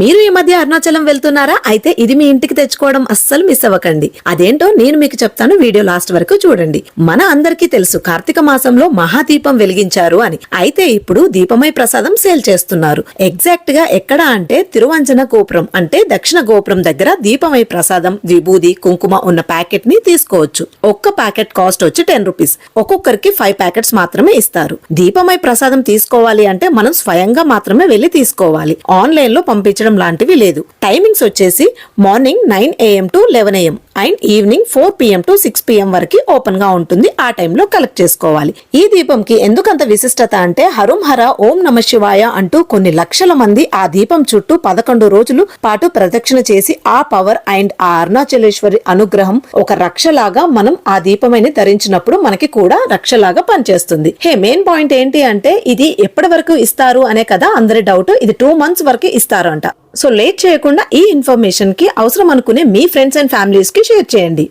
మీరు ఈ మధ్య అరుణాచలం వెళ్తున్నారా? అయితే ఇది మీ ఇంటికి తెచ్చుకోవడం అస్సలు మిస్ అవ్వకండి. అదేంటో నేను మీకు చెప్తాను వీడియో లాస్ట్ వరకు చూడండి. మన అందరికీ తెలుసు కార్తీక మాసంలో మహాదీపం వెలిగించారు అని. అయితే ఇప్పుడు దీపమై ప్రసాదం సేల్ చేస్తున్నారు. ఎగ్జాక్ట్గా ఎక్కడ అంటే తిరువంజన గోపురం అంటే దక్షిణ గోపురం దగ్గర దీపమై ప్రసాదం విభూది కుంకుమ ఉన్న ప్యాకెట్ని తీసుకోవచ్చు. ఒక్క ప్యాకెట్ కాస్ట్ వచ్చి టెన్ రూపీస్. ఒక్కొక్కరికి ఫైవ్ ప్యాకెట్స్ మాత్రమే ఇస్తారు. దీపమై ప్రసాదం తీసుకోవాలి అంటే మనం స్వయంగా మాత్రమే వెళ్ళి తీసుకోవాలి. ఆన్లైన్లో పంపించ లాంటివి లేదు. టైమింగ్స్ వచ్చేసి morning nine AM to eleven AM. And evening four PM to six PM వరకు ఓపెన్గా ఉంటుంది. ఆ టైంలో కలెక్ట్ చేసుకోవాలి. ఈ దీపంకి ఎందుకంత విశిష్టత అంటే హరుం హర ఓం నమ శివాయ అంటూ కొన్ని లక్షల మంది ఆ దీపం చుట్టూ పదకొండు రోజులు పాటు ప్రదక్షిణ చేసి ఆ పవర్ అండ్ ఆ అరుణాచలేశ్వరి అనుగ్రహం ఒక రక్షలాగా మనం ఆ దీపమైన ధరించినప్పుడు మనకి కూడా రక్షలాగా పనిచేస్తుంది. హే మెయిన్ పాయింట్ ఏంటి అంటే ఇది ఎప్పటి వరకు ఇస్తారు అనే కదా అందరి డౌట్ ఇది టూ మంత్స్ వరకు ఇస్తారు అంట సో లేట్ చేయకుండా ఈ ఇన్ఫర్మేషన్కి అవసరం అనుకునే మీ ఫ్రెండ్స్ అండ్ ఫ్యామిలీస్కి షేర్ చేయండి.